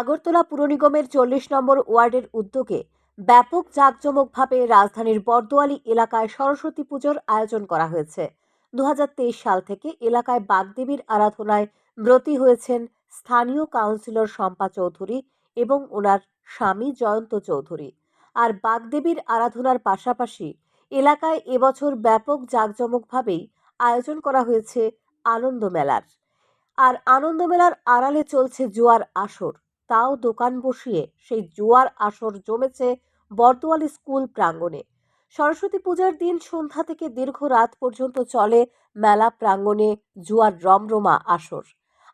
আগরতলা পুর নিগমের চল্লিশ নম্বর ওয়ার্ডের উদ্যোগে ব্যাপক জাঁকজমকভাবে রাজধানীর বর্দোয়ালি এলাকায় সরস্বতী পুজোর আয়োজন করা হয়েছে। দু হাজার তেইশ সাল থেকে এলাকায় বাগদেবীর আরাধনায় ব্রতী হয়েছেন স্থানীয় কাউন্সিলর শম্পা চৌধুরী এবং ওনার স্বামী জয়ন্ত চৌধুরী। আর বাগদেবীর আরাধনার পাশাপাশি এলাকায় এবছর ব্যাপক জাঁকজমকভাবেই আয়োজন করা হয়েছে আনন্দ মেলার। আর আনন্দ মেলার আড়ালে চলছে জুয়ার আসর। তাও দোকান বসিয়ে সেই জুয়ার আসর জমেছে বর্তোয়ালি স্কুল প্রাঙ্গণে। সরস্বতী পূজার দিন সন্ধ্যা থেকে দীর্ঘ রাত পর্যন্ত চলে মেলা প্রাঙ্গণে জুয়ার রমরমা আসর।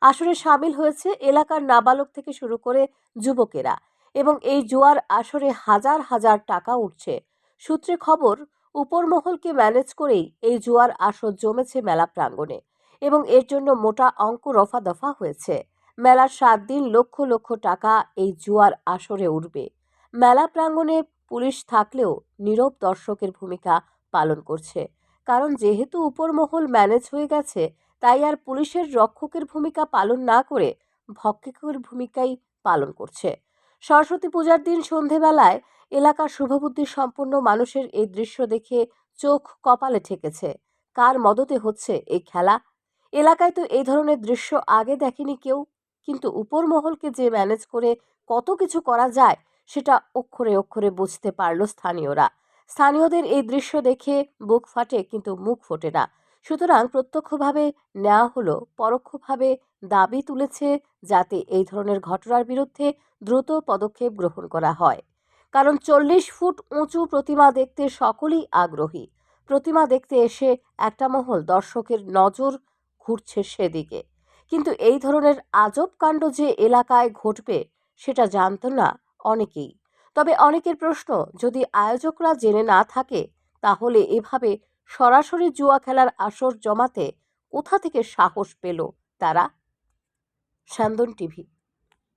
আসরে সামিল হয়েছে এলাকার নাবালক থেকে শুরু করে যুবকেরা এবং এই জুয়ার আসরে হাজার হাজার টাকা উঠছে। সূত্রে খবর, উপরমহলকে ম্যানেজ করেই এই জুয়ার আসর জমেছে মেলা প্রাঙ্গণে এবং এর জন্য মোটা অঙ্ক রফা দফা হয়েছে। মেলার সাত দিন লক্ষ লক্ষ টাকা এই জুয়ার আসরে উঠবে। মেলা প্রাঙ্গণে পুলিশ থাকলেও নীরব দর্শকের ভূমিকা পালন করছে। কারণ যেহেতু উপরমহল ম্যানেজ হয়ে গেছে, তাই আর পুলিশের রক্ষকের ভূমিকা পালন না করে ভক্ষকের ভূমিকাই পালন করছে। সরস্বতী পূজার দিন সন্ধেবেলায় এলাকার শুভবুদ্ধি সম্পন্ন মানুষের এই দৃশ্য দেখে চোখ কপালে ঠেকেছে। কার মদতে হচ্ছে এই খেলা? এলাকায় তো এই ধরনের দৃশ্য আগে দেখেনি কেউ। কিন্তু উপর মহলকে যে ম্যানেজ করে কত কিছু করা যায়, সেটা অক্ষরে অক্ষরে বুঝতে পারল স্থানীয়রা। স্থানীয়দের এই দৃশ্য দেখে বুক ফাটে কিন্তু মুখ ফোটে না। সুতরাং প্রত্যক্ষভাবে নেওয়া হলো, পরোক্ষভাবে দাবি তুলেছে যাতে এই ধরনের ঘটনার বিরুদ্ধে দ্রুত পদক্ষেপ গ্রহণ করা হয়। কারণ চল্লিশ ফুট উঁচু প্রতিমা দেখতে সকলেই আগ্রহী। প্রতিমা দেখতে এসে একটা মহল দর্শকের নজর ঘুরছে সেদিকে। কিন্তু এই ধরনের আজব কাণ্ড যে এলাকায় ঘটবে, সেটা জানত না অনেকেই। তবে অনেকের প্রশ্ন, যদি আয়োজকরা জেনে না থাকে, তাহলে এভাবে সরাসরি জুয়া খেলার আসর জমাতে কোথা থেকে সাহস পেল তারা? স্যান্দন টিভি